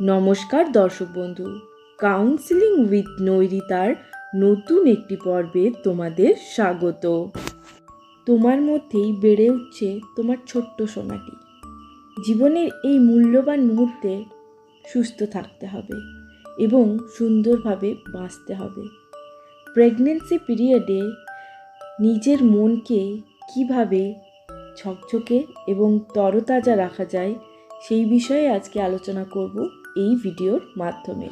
নমস্কার দর্শক বন্ধু। কাউন্সিলিং উইথ নৈরিতার নতুন একটি পর্বে তোমাদের স্বাগত। তোমার মধ্যেই বেড়ে উঠছে তোমার ছোট্ট সোনাটি। জীবনের এই মূল্যবান মুহূর্তে সুস্থ থাকতে হবে এবং সুন্দরভাবে বাঁচতে হবে। প্রেগনেন্সি পিরিয়ডে নিজের মনকে কীভাবে ঝকঝকে এবং তরতাজা রাখা যায় সেই বিষয়ে আজকে আলোচনা করব। এই ভিডিওর মাধ্যমে।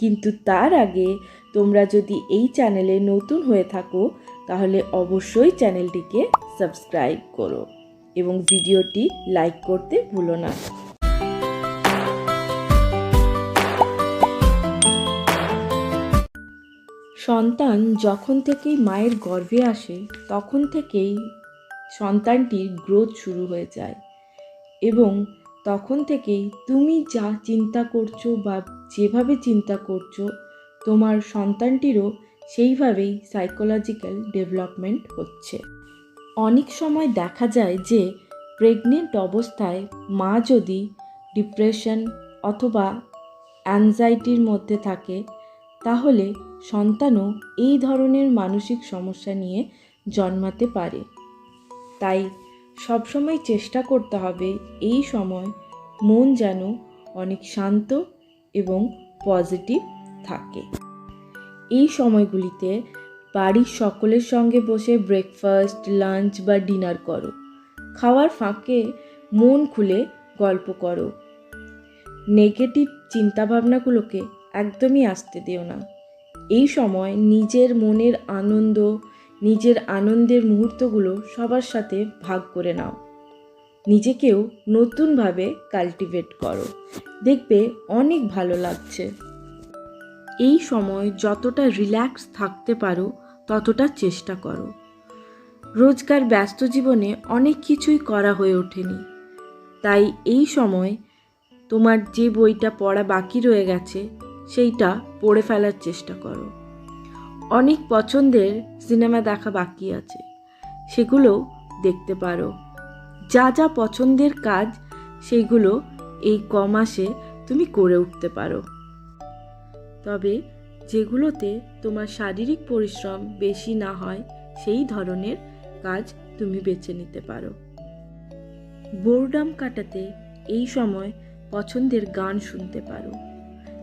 কিন্তু তার আগে তোমরা যদি এই চ্যানেলে নতুন হয়ে থাকো, তাহলে অবশ্যই চ্যানেলটিকে সাবস্ক্রাইব করো এবং ভিডিওটি লাইক করতে ভুলো না। সন্তান যখন থেকেই মায়ের গর্ভে আসে, তখন থেকেই সন্তানটির গ্রোথ শুরু হয়ে যায় এবং তখন থেকেই তুমি যা চিন্তা করছ বা যেভাবে চিন্তা করছ, তোমার সন্তানটিরও সেইভাবেই সাইকোলজিক্যাল ডেভেলপমেন্ট হচ্ছে। অনেক সময় দেখা যায় যে প্রেগনেন্ট অবস্থায় মা যদি ডিপ্রেশন অথবা অ্যাংজাইটির মধ্যে থাকে, তাহলে সন্তানও এই ধরনের মানসিক সমস্যা নিয়ে জন্মাতে পারে। তাই সবসময় চেষ্টা করতে হবে এই সময় মন যেন অনেক শান্ত এবং পজিটিভ থাকে। এই সময়গুলিতে বাড়ির সকলের সঙ্গে বসে ব্রেকফাস্ট লাঞ্চ বা ডিনার করো। খাওয়ার ফাঁকে মন খুলে গল্প করো। নেগেটিভ চিন্তাভাবনাগুলোকে একদমই আসতে দিও না। এই সময় নিজের মনের আনন্দ নিজের আনন্দের মুহূর্তগুলো সবার সাথে ভাগ করে নাও। নিজেকেও নতুনভাবে কাল্টিভেট করো। দেখবে অনেক ভালো লাগছে। এই সময় যতটা রিল্যাক্স থাকতে পারো, ততটা চেষ্টা করো। রোজকার ব্যস্ত জীবনে অনেক কিছুই করা হয়ে ওঠেনি। তাই এই সময় তোমার যে বইটা পড়া বাকি রয়ে গেছে, সেইটা পড়ে ফেলার চেষ্টা করো। অনেক পছন্দের সিনেমা দেখা বাকি আছে। সেগুলো দেখতে পারো। যা যা পছন্দের কাজ, সেইগুলো এই ক মাসে তুমি করে উঠতে পারো। তবে যেগুলোতে তোমার শারীরিক পরিশ্রম বেশি না হয়, সেই ধরনের কাজ তুমি বেছে নিতে পারো। বোরডাম কাটাতে এই সময় পছন্দের গান শুনতে পারো।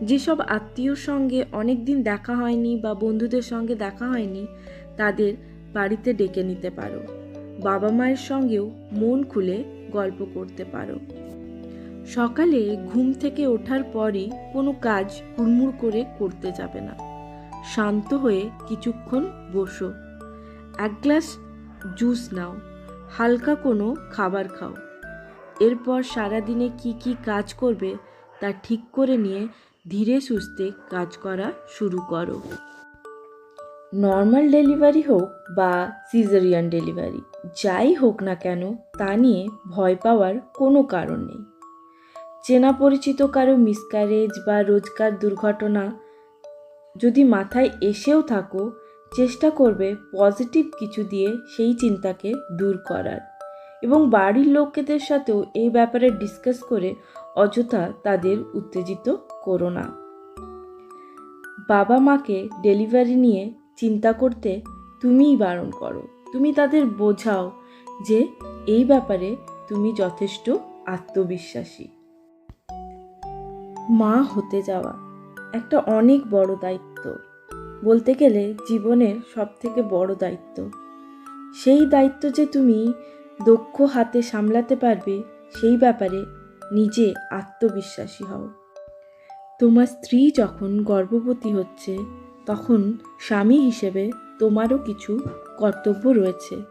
যেসব আত্মীয়র সঙ্গে অনেক দিন দেখা হয়নি বা বন্ধুদের সঙ্গে দেখা হয়নি তাদের বাড়িতে ডেকে নিতে পারো। বাবা মায়ের সঙ্গেও মন খুলে গল্প করতে পারো। সকালে ঘুম থেকে ওঠার পরই কোনো কাজ হুড়মুড় করে করতে যাবে না। শান্ত হয়ে কিছুক্ষণ বসো। এক গ্লাস জুস নাও। হালকা কোনো খাবার খাও। এরপর সারাদিনে কি কি কাজ করবে তা ঠিক করে নিয়ে ধীরে সুস্থে কাজ করা শুরু করো। নর্মাল ডেলিভারি হোক বা সিজারিয়ান ডেলিভারি, যাই হোক না কেন, তা নিয়ে ভয় পাওয়ার কোনো কারণ নেই। চেনা পরিচিত কারও মিসক্যারেজ বা রোজকার দুর্ঘটনা যদি মাথায় এসেও থাকো, চেষ্টা করবে পজিটিভ কিছু দিয়ে সেই চিন্তাকে দূর করার। এবং বাড়ির লোকেদের সাথেও এই ব্যাপারে ডিসকাস করে অযথা তাদের উত্তেজিত করো না। বাবা মাকে ডেলিভারি নিয়ে চিন্তা করতে তুমিই বারণ করো। তুমি তাদের বোঝাও যে এই ব্যাপারে তুমি যথেষ্ট আত্মবিশ্বাসী। মা হতে যাওয়া একটা অনেক বড় দায়িত্ব। বলতে গেলে জীবনের সব থেকে বড় দায়িত্ব। সেই দায়িত্ব যে তুমি দক্ষ হাতে সামলাতে পারবে, সেই ব্যাপারে নিজে আত্মবিশ্বাসী হও। তোমার স্ত্রী যখন গর্ভবতী হচ্ছে তখন স্বামী হিসেবে তোমারও কিছু কর্তব্য রয়েছে।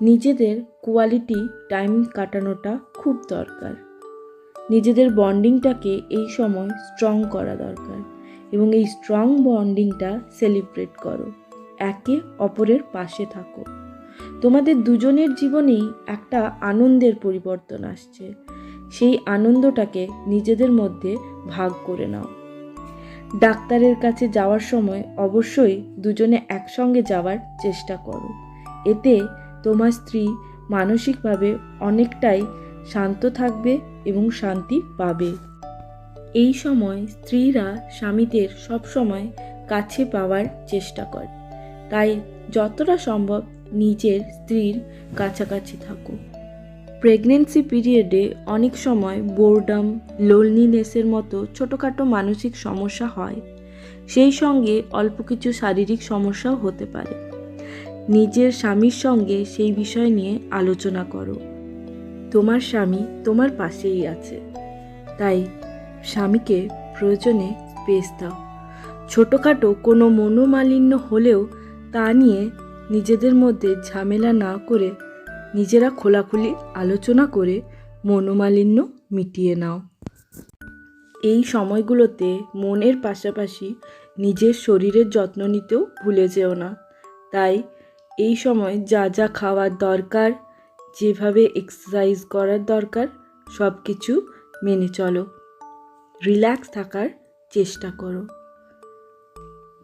নিজেদের কোয়ালিটি টাইম কাটানোটা খুব দরকার। নিজেদের বন্ডিংটাকে এই সময় স্ট্রং করা দরকার এবং এই স্ট্রং বন্ডিংটা সেলিব্রেট করো। একে অপরের পাশে থাকো। তোমাদের দুজনের জীবনেই একটা আনন্দের পরিবর্তন আসছে। সেই আনন্দটাকে নিজেদের মধ্যে ভাগ করে নাও। ডাক্তারের কাছে যাওয়ার সময় অবশ্যই দুজনে একসঙ্গে যাওয়ার চেষ্টা করো। এতে তোমার স্ত্রী মানসিকভাবে অনেকটাই শান্ত থাকবে এবং শান্তি পাবে। এই সময় স্ত্রীরা স্বামীদের সবসময় কাছে পাওয়ার চেষ্টা করে। তাই যতটা সম্ভব নিজের স্ত্রীর কাছাকাছি থাকো। প্রেগনেন্সি পিরিয়ডে অনেক সময় বোরডাম, লোনলিনেসের মতো ছোটোখাটো মানসিক সমস্যা হয়। সেই সঙ্গে অল্প কিছু শারীরিক সমস্যাও হতে পারে। নিজের স্বামীর সঙ্গে সেই বিষয় নিয়ে আলোচনা করো। তোমার স্বামী তোমার পাশেই আছে। তাই স্বামীকে প্রয়োজনে স্পেস দাও। ছোটোখাটো কোনো মনোমালিন্য হলেও তা নিয়ে নিজেদের মধ্যে ঝামেলা না করে নিজেরা খোলাখুলি আলোচনা করে মনোমালিন্য মিটিয়ে নাও। এই সময়গুলোতে মনের পাশাপাশি নিজের শরীরের যত্ন নিতেও ভুলে যেও না। তাই এই সময় যা যা খাওয়ার দরকার, যেভাবে এক্সারসাইজ করার দরকার সব কিছু মেনে চলো। রিল্যাক্স থাকার চেষ্টা করো।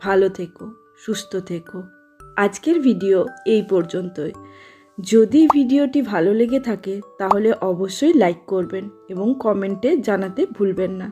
ভালো থেকো, সুস্থ থেকো। আজকের ভিডিও এই পর্যন্তই। যদি ভিডিওটি ভালো লেগে থাকে তাহলে অবশ্যই লাইক করবেন এবং কমেন্টে জানাতে ভুলবেন না।